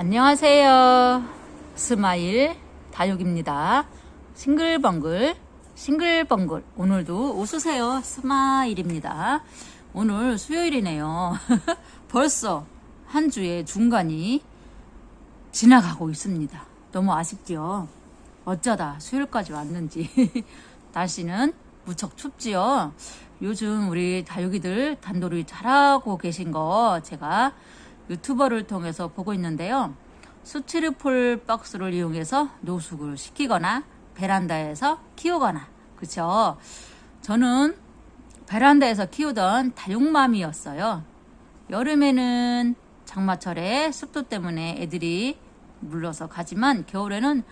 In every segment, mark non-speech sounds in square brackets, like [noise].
안녕하세요. 스마일 다육입니다. 싱글벙글, 싱글벙글. 오늘도 웃으세요. 스마일입니다. 오늘 수요일이네요. [laughs] 벌써 한 주의 중간이 지나가고 있습니다. 너무 아쉽지요? 어쩌다 수요일까지 왔는지. [laughs] 날씨는 무척 춥지요? 요즘 우리 다육이들 단돌이 잘하고 계신 거 제가 유튜버를 통해서 보고 있는데요. 수치르폴 박스를 이용해서 노숙을 시키거나 베란다에서 키우거나 그쵸? 저는 베란다에서 키우던 다육맘이었어요. 여름에는 장마철에 습도 때문에 애들이 물러서 가지만 겨울에는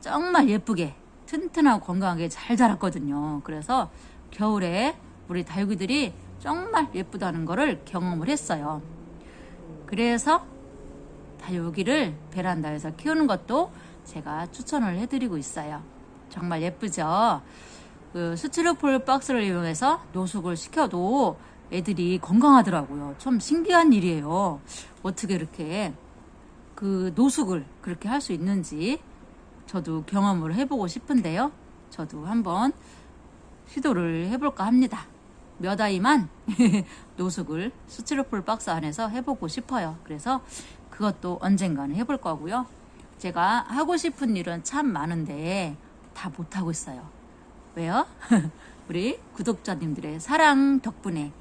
정말 예쁘게 튼튼하고 건강하게 잘 자랐거든요. 그래서 겨울에 우리 다육이들이 정말 예쁘다는 거를 경험을 했어요. 그래서 다육이를 베란다에서 키우는 것도 제가 추천을 해드리고 있어요. 정말 예쁘죠? 그 스티로폴 박스를 이용해서 노숙을 시켜도 애들이 건강하더라고요. 좀 신기한 일이에요. 어떻게 이렇게 그 노숙을 그렇게 할 수 있는지 저도 경험을 해보고 싶은데요. 저도 한번 시도를 해볼까 합니다. 몇 아이만 [laughs] 노숙을 스티로폴 박스 안에서 해보고 싶어요. 그래서 그것도 언젠가는 해볼 거고요. 제가 하고 싶은 일은 참 많은데 다 못하고 있어요. 왜요? [laughs] 우리 구독자님들의 사랑 덕분에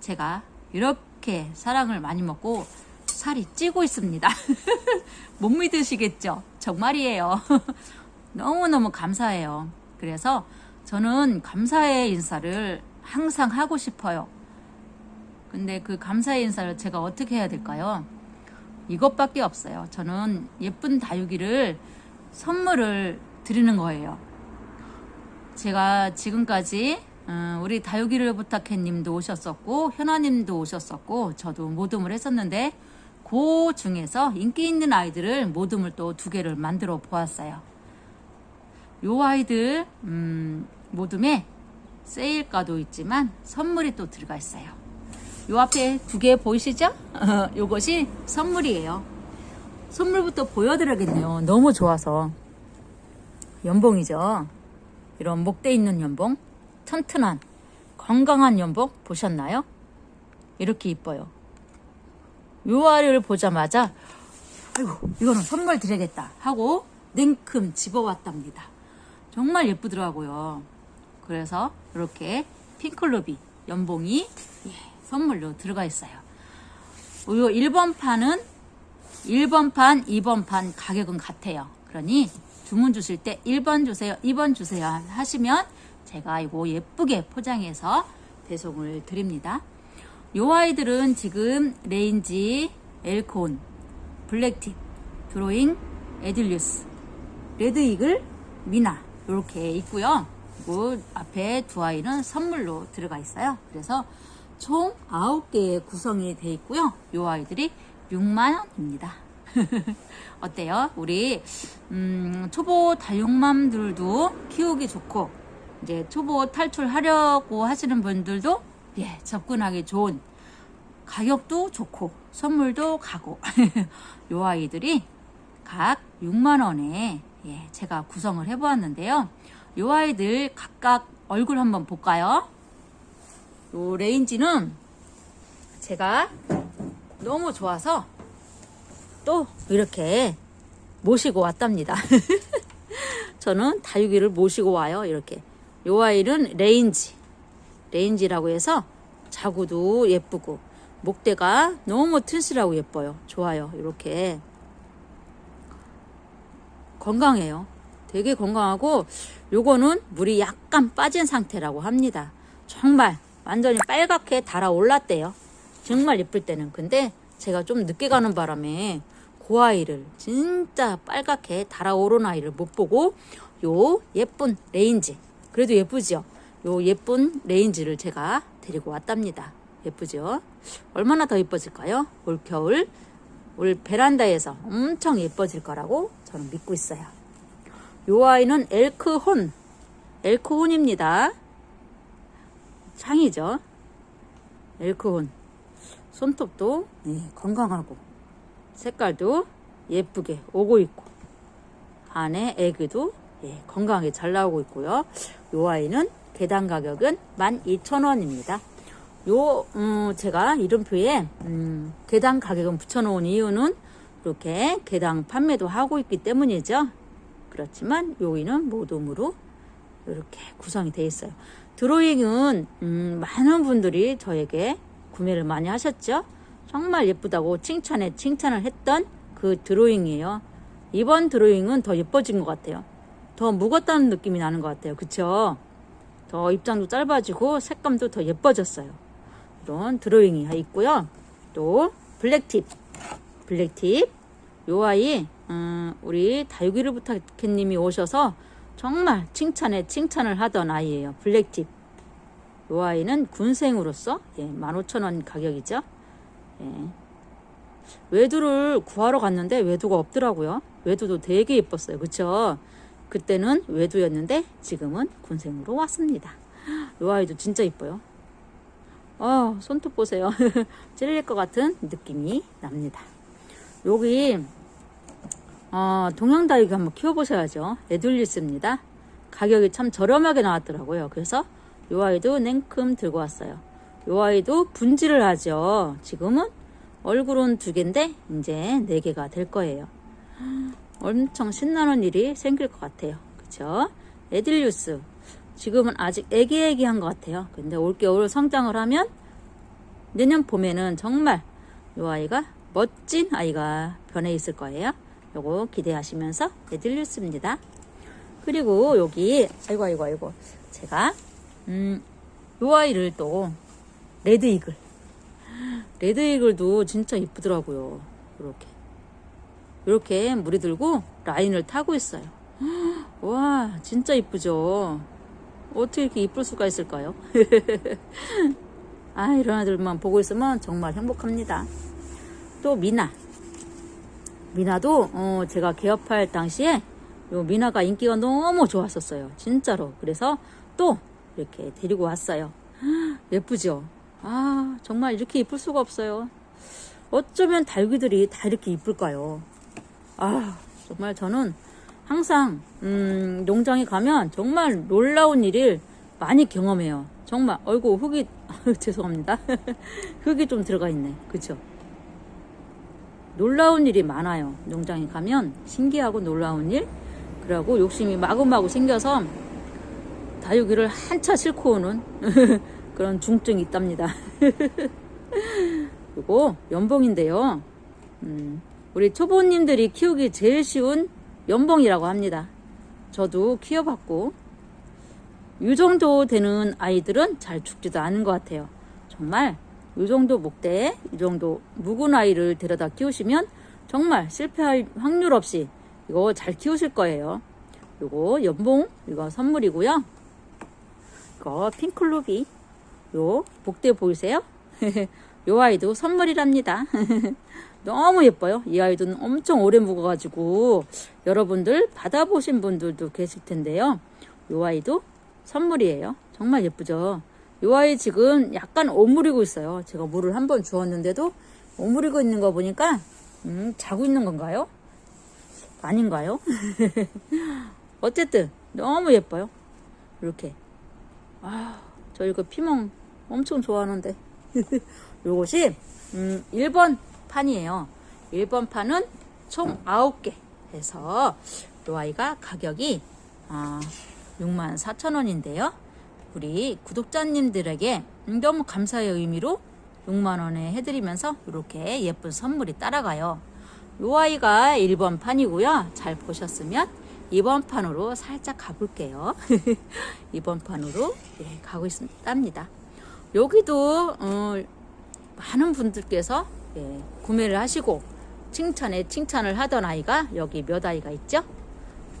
제가 이렇게 사랑을 많이 먹고 살이 찌고 있습니다. [laughs] 못 믿으시겠죠? 정말이에요. 너무너무 감사해요. 그래서 저는 감사의 인사를 항상 하고 싶어요. 근데 그 감사의 인사를 제가 어떻게 해야 될까요? 이것밖에 없어요. 저는 예쁜 다육이를 선물을 드리는 거예요. 제가 지금까지 어, 우리 다육이를 부탁해 님도 오셨었고 현아님도 오셨었고 저도 모듬을 했었는데 그 중에서 인기 있는 아이들을 모듬을 또 두 개를 만들어 보았어요. 요 아이들 음, 모듬에 세일가도 있지만 선물이 또 들어가 있어요. 요 앞에 두 개 보이시죠? [laughs] 요것이 선물이에요. 선물부터 보여드려야겠네요. 너무 좋아서. 연봉이죠. 이런 목대 있는 연봉. 튼튼한, 건강한 연봉 보셨나요? 이렇게 이뻐요. 요 아이를 보자마자, 아이고, 이거는 선물 드려야겠다 하고 냉큼 집어왔답니다. 정말 예쁘더라고요. 그래서 이렇게 핑클루비 연봉이 예, 선물로 들어가 있어요. 요 1번 판은 1번 판, 2번 판 가격은 같아요. 그러니 주문 주실 때 1번 주세요, 2번 주세요 하시면 제가 이거 예쁘게 포장해서 배송을 드립니다. 요 아이들은 지금 레인지, 엘콘, 블랙팁, 드로잉, 에딜리우스, 레드이글, 미나 이렇게 있고요. 그리고 앞에 두 아이는 선물로 들어가 있어요. 그래서 총 9개의 구성이 돼 있고요. 요 아이들이 6만원입니다. [laughs] 어때요? 우리, 음, 초보 다육맘들도 키우기 좋고, 이제 초보 탈출하려고 하시는 분들도, 예, 접근하기 좋은 가격도 좋고, 선물도 가고, [laughs] 요 아이들이 각 6만원에, 예, 제가 구성을 해보았는데요. 요 아이들 각각 얼굴 한번 볼까요? 요 레인지는 제가 너무 좋아서 또 이렇게 모시고 왔답니다. [laughs] 저는 다육이를 모시고 와요. 이렇게. 요 아이는 레인지. 레인지라고 해서 자구도 예쁘고 목대가 너무 튼실하고 예뻐요. 좋아요. 이렇게. 건강해요. 되게 건강하고 요거는 물이 약간 빠진 상태라고 합니다. 정말 완전히 빨갛게 달아올랐대요. 정말 예쁠 때는. 근데 제가 좀 늦게 가는 바람에 그 아이를 진짜 빨갛게 달아오른 아이를 못 보고 요 예쁜 레인지 그래도 예쁘죠? 요 예쁜 레인지를 제가 데리고 왔답니다. 예쁘죠? 얼마나 더 예뻐질까요? 올 겨울 올 베란다에서 엄청 예뻐질 거라고 저는 믿고 있어요. 요 아이는 엘크혼 엘크혼입니다. 창이죠. 엘크혼. 손톱도 네, 건강하고 색깔도 예쁘게 오고 있고 안에 애기도 예, 건강하게 잘 나오고 있고요. 요 아이는 개당 가격은 12,000원입니다. 요 음, 제가 이름표에 음, 개당 가격은 붙여놓은 이유는 이렇게 개당 판매도 하고 있기 때문이죠. 그렇지만 여기는 모둠으로 이렇게 구성이 되어 있어요. 드로잉은 음, 많은 분들이 저에게 구매를 많이 하셨죠. 정말 예쁘다고 칭찬에 칭찬을 했던 그 드로잉이에요. 이번 드로잉은 더 예뻐진 것 같아요. 더 묵었다는 느낌이 나는 것 같아요. 그쵸? 더 입장도 짧아지고 색감도 더 예뻐졌어요. 이런 드로잉이 있고요. 또 블랙팁, 블랙팁. 요 아이 음, 우리 다육이를 부탁해님이 오셔서 정말 칭찬에 칭찬을 하던 아이예요. 블랙팁. 요 아이는 군생으로서 예, 15,000원 가격이죠. 예. 외두를 구하러 갔는데 외두가 없더라고요. 외두도 되게 예뻤어요. 그쵸? 그때는 외두였는데 지금은 군생으로 왔습니다. 요 아이도 진짜 이뻐요. 어, 손톱 보세요. [laughs] 찔릴 것 같은 느낌이 납니다. 여기 어, 동양다육이 한번 키워보셔야죠. 에둘리스입니다. 가격이 참 저렴하게 나왔더라고요. 그래서 요 아이도 냉큼 들고 왔어요. 요 아이도 분질을 하죠. 지금은 얼굴은 두 개인데 이제 네 개가 될 거예요. 엄청 신나는 일이 생길 것 같아요. 그쵸? 에딜리우스. 지금은 아직 애기애기한 것 같아요. 근데 올겨울 성장을 하면 내년 봄에는 정말 요 아이가 멋진 아이가 변해 있을 거예요. 요거 기대하시면서 에딜리우스입니다. 그리고 여기 아이고 아이고 아이고 제가 음, 요 아이를 또 레드 이글 레드 이글도 진짜 이쁘더라고요. 이렇게 이렇게 물이 들고 라인을 타고 있어요. [gasps] 와 진짜 이쁘죠. 어떻게 이렇게 이쁠 수가 있을까요? [laughs] 아 이런 아들만 보고 있으면 정말 행복합니다. 또 미나 미나도 어, 제가 개업할 당시에 요 미나가 인기가 너무 좋았었어요. 진짜로. 그래서 또 이렇게 데리고 왔어요. [gasps] 예쁘죠? 아, 정말 이렇게 이쁠 수가 없어요. 어쩌면 달귀들이 다 이렇게 이쁠까요? 아, 정말 저는 항상, 음, 농장에 가면 정말 놀라운 일을 많이 경험해요. 정말, 어이구, 흙이, [laughs] 죄송합니다. [laughs] 흙이 좀 들어가 있네. 그쵸? 놀라운 일이 많아요. 농장에 가면 신기하고 놀라운 일. 그러고 욕심이 마구마구 생겨서 다육이를 한차 싣고 오는 [laughs] 그런 중증이 있답니다. [laughs] 이거 연봉인데요. 음, 우리 초보님들이 키우기 제일 쉬운 연봉이라고 합니다. 저도 키워봤고 이 정도 되는 아이들은 잘 죽지도 않은 것 같아요. 정말 이 정도 목대에 이 정도 묵은 아이를 데려다 키우시면 정말 실패할 확률 없이 이거 잘 키우실 거예요. 요거 연봉 이거 선물이고요. 이거 핑클루비 요 목대 보이세요? [laughs] 요 아이도 선물이랍니다. [laughs] 너무 예뻐요. 이 아이도 엄청 오래 묵어가지고 여러분들 받아보신 분들도 계실 텐데요. 요 아이도 선물이에요. 정말 예쁘죠? 요 아이 지금 약간 오므리고 있어요. 제가 물을 한 번 주었는데도 오므리고 있는 거 보니까 음, 자고 있는 건가요? 아닌가요? [laughs] 어쨌든 너무 예뻐요. 이렇게. 아, 저 이거 피멍 엄청 좋아하는데. [laughs] 요것이 음, 1번 판이에요. 1번 판은 총 9개 해서 요 아이가 가격이 아, 64,000원인데요. 우리 구독자님들에게 너무 감사의 의미로 6만원에 해드리면서 이렇게 예쁜 선물이 따라가요. 요 아이가 1번 판이고요. 잘 보셨으면 2번 판으로 살짝 가볼게요. [laughs] 2번 판으로 예, 가고 있답니다. 여기도 어, 많은 분들께서 예, 구매를 하시고 칭찬에 칭찬을 하던 아이가 여기 몇 아이가 있죠?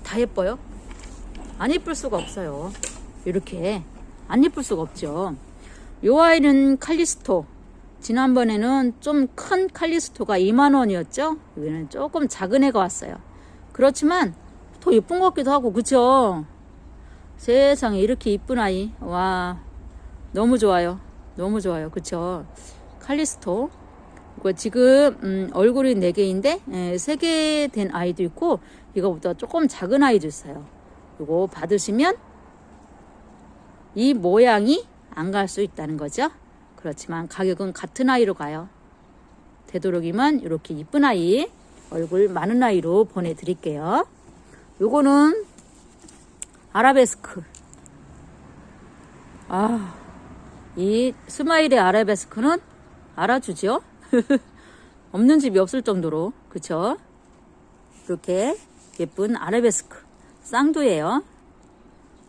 다 예뻐요. 안 예쁠 수가 없어요. 이렇게 안 예쁠 수가 없죠. 요 아이는 칼리스토. 지난번에는 좀 큰 칼리스토가 2만원이었죠? 여기는 조금 작은 애가 왔어요. 그렇지만 더 예쁜 것 같기도 하고, 그쵸? 세상에 이렇게 이쁜 아이. 와, 너무 좋아요. 너무 좋아요. 그쵸? 칼리스토. 이거 지금 음, 얼굴이 4개인데 3개 된 아이도 있고 이거보다 조금 작은 아이도 있어요. 이거 받으시면 이 모양이 안 갈 수 있다는 거죠. 그렇지만 가격은 같은 아이로 가요. 되도록이면 이렇게 이쁜 아이 얼굴 많은 아이로 보내드릴게요. 요거는 아라베스크. 아, 이 스마일의 아라베스크는 알아주죠? [laughs] 없는 집이 없을 정도로, 그쵸? 이렇게 예쁜 아라베스크. 쌍두예요.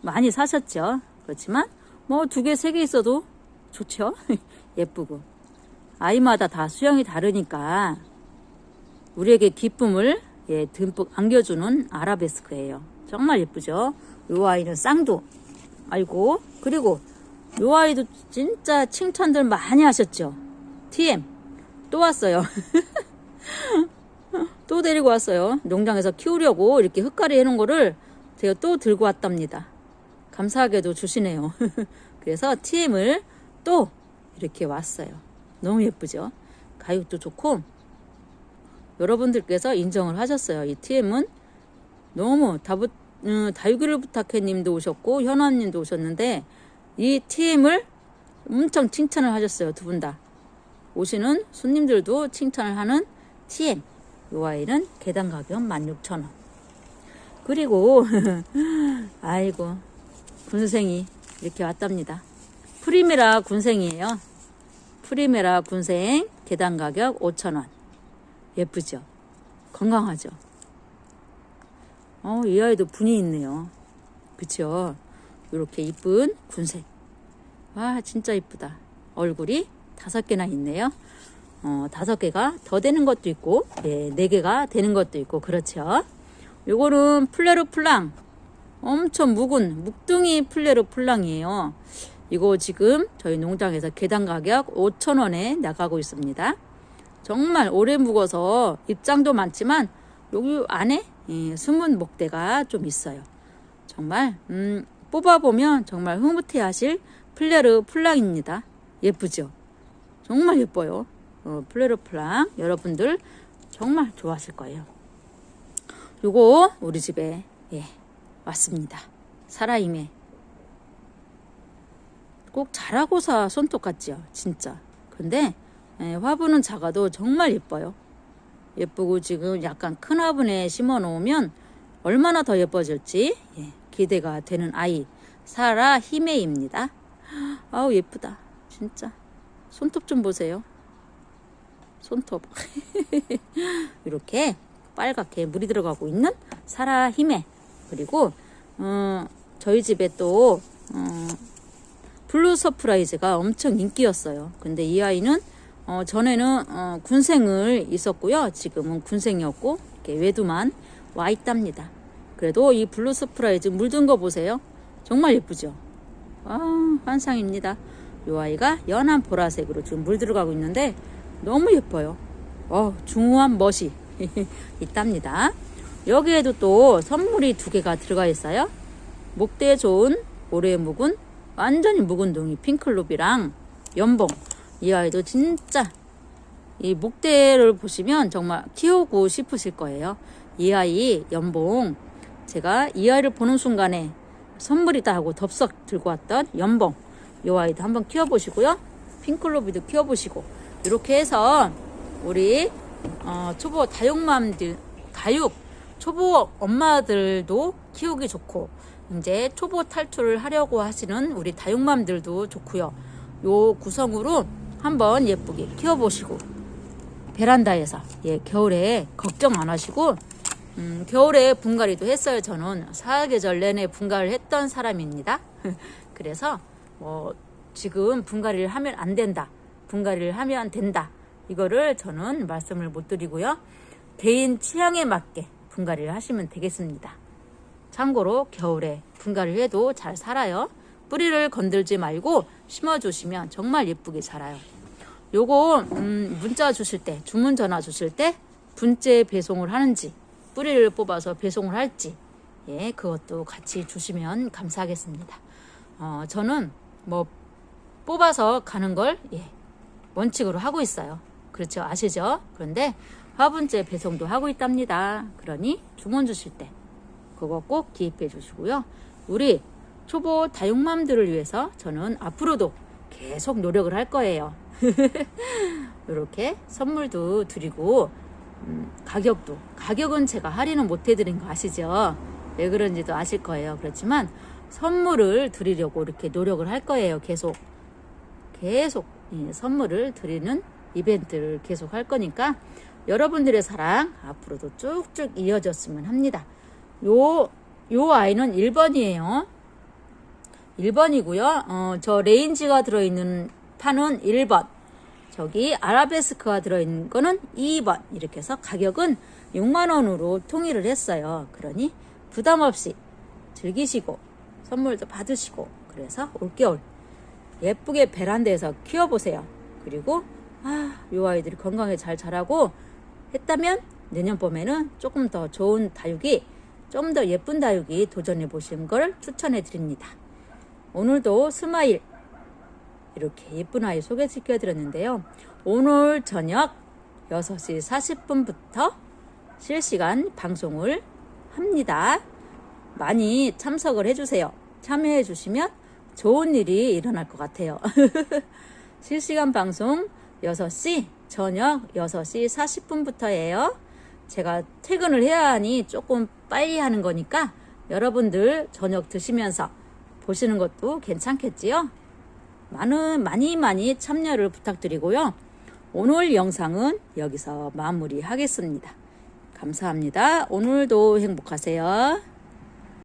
많이 사셨죠? 그렇지만, 뭐 두 개, 세 개 있어도 좋죠? [laughs] 예쁘고. 아이마다 다 수영이 다르니까, 우리에게 기쁨을 예, 듬뿍 안겨주는 아라베스크예요. 정말 예쁘죠? 요 아이는 쌍두. 아이고, 그리고 요 아이도 진짜 칭찬들 많이 하셨죠? TM. 또 왔어요. [laughs] 또 데리고 왔어요. 농장에서 키우려고 이렇게 흙가리 해놓은 거를 제가 또 들고 왔답니다. 감사하게도 주시네요. [laughs] 그래서 TM을 또 이렇게 왔어요. 너무 예쁘죠? 가격도 좋고, 여러분들께서 인정을 하셨어요. 이 TM은 너무 다부, 음, 다육이를 부탁해 님도 오셨고, 현아 님도 오셨는데, 이 TM을 엄청 칭찬을 하셨어요. 두 분 다. 오시는 손님들도 칭찬을 하는 TM. 요 아이는 개당 가격 16,000원. 그리고, [laughs] 아이고, 군생이 이렇게 왔답니다. 프리메라 군생이에요. 프리메라 군생 개당 가격 5,000원. 예쁘죠? 건강하죠? 어, 이 아이도 분이 있네요. 그쵸? 이렇게 이쁜 군색. 와, 진짜 이쁘다. 얼굴이 다섯 개나 있네요. 어, 다섯 개가 더 되는 것도 있고, 예, 네 개가 되는 것도 있고, 그렇죠? 요거는 플레르 플랑. 엄청 묵은, 묵둥이 플레르 플랑이에요. 이거 지금 저희 농장에서 개당 가격 5,000원에 나가고 있습니다. 정말 오래 묵어서 입장도 많지만 여기 안에 예, 숨은 목대가 좀 있어요. 정말 음, 뽑아보면 정말 흐뭇해하실 플레르 플랑입니다. 예쁘죠? 정말 예뻐요. 어, 플레르 플랑 여러분들 정말 좋아하실 거예요. 요거 우리 집에 예, 왔습니다. 사라임에 꼭 자라고사 손톱 같지요, 진짜. 근데 예, 화분은 작아도 정말 예뻐요. 예쁘고 지금 약간 큰 화분에 심어 놓으면 얼마나 더 예뻐질지 예, 기대가 되는 아이 사라 히메입니다. 아우 예쁘다 진짜 손톱 좀 보세요. 손톱 [laughs] 이렇게 빨갛게 물이 들어가고 있는 사라 히메 그리고 어, 저희 집에 또 어, 블루 서프라이즈가 엄청 인기였어요. 근데 이 아이는 어, 전에는 어, 군생을 있었고요. 지금은 군생이었고 이렇게 외두만 와 있답니다. 그래도 이 블루 서프라이즈 물든 거 보세요. 정말 예쁘죠? 아, 환상입니다. 이 아이가 연한 보라색으로 지금 물 들어가고 있는데 너무 예뻐요. 어, 중후한 멋이 [laughs] 있답니다. 여기에도 또 선물이 두 개가 들어가 있어요. 목대에 좋은 오래 묵은 완전히 묵은 동이 핑클롭이랑 연봉 이 아이도 진짜 이 목대를 보시면 정말 키우고 싶으실 거예요. 이 아이 연봉 제가 이 아이를 보는 순간에 선물이다 하고 덥석 들고 왔던 연봉 이 아이도 한번 키워보시고요. 핑클로비도 키워보시고 이렇게 해서 우리 어, 초보 다육맘들 다육 초보 엄마들도 키우기 좋고 이제 초보 탈출을 하려고 하시는 우리 다육맘들도 좋고요. 요 구성으로 한번 예쁘게 키워보시고 베란다에서 예 겨울에 걱정 안 하시고 음, 겨울에 분갈이도 했어요. 저는 사계절 내내 분갈이를 했던 사람입니다. [laughs] 그래서 뭐 지금 분갈이를 하면 안 된다. 분갈이를 하면 된다. 이거를 저는 말씀을 못 드리고요. 개인 취향에 맞게 분갈이를 하시면 되겠습니다. 참고로 겨울에 분갈이를 해도 잘 살아요. 뿌리를 건들지 말고 심어주시면 정말 예쁘게 자라요. 요거 음, 문자 주실 때 주문 전화 주실 때 분재 배송을 하는지 뿌리를 뽑아서 배송을 할지 예 그것도 같이 주시면 감사하겠습니다. 어, 저는 뭐 뽑아서 가는 걸 예, 원칙으로 하고 있어요. 그렇죠. 아시죠? 그런데 화분째 배송도 하고 있답니다. 그러니 주문 주실 때 그거 꼭 기입해 주시고요. 우리 초보 다육맘들을 위해서 저는 앞으로도 계속 노력을 할 거예요. [laughs] 이렇게 선물도 드리고 음, 가격도 가격은 제가 할인은 못 해드린 거 아시죠? 왜 그런지도 아실 거예요. 그렇지만 선물을 드리려고 이렇게 노력을 할 거예요. 계속 계속 이 선물을 드리는 이벤트를 계속 할 거니까 여러분들의 사랑 앞으로도 쭉쭉 이어졌으면 합니다. 요, 요 아이는 1번이에요. 1번이고요. 어, 저 레인지가 들어있는 판은 1번. 저기 아라베스크가 들어있는 거는 2번. 이렇게 해서 가격은 6만원으로 통일을 했어요. 그러니 부담 없이 즐기시고 선물도 받으시고 그래서 올겨울 예쁘게 베란다에서 키워보세요. 그리고 아, 요 아이들이 건강에 잘 자라고 했다면 내년 봄에는 조금 더 좋은 다육이 좀 더 예쁜 다육이 도전해 보시는 걸 추천해 드립니다. 오늘도 스마일 이렇게 예쁜 아이 소개시켜 드렸는데요. 오늘 저녁 6시 40분부터 실시간 방송을 합니다. 많이 참석을 해주세요. 참여해 주시면 좋은 일이 일어날 것 같아요. [laughs] 실시간 방송 6시, 저녁 6시 40분부터예요. 제가 퇴근을 해야 하니 조금 빨리 하는 거니까 여러분들 저녁 드시면서 보시는 것도 괜찮겠지요? 많은, 많이 많이 참여를 부탁드리고요. 오늘 영상은 여기서 마무리 하겠습니다. 감사합니다. 오늘도 행복하세요.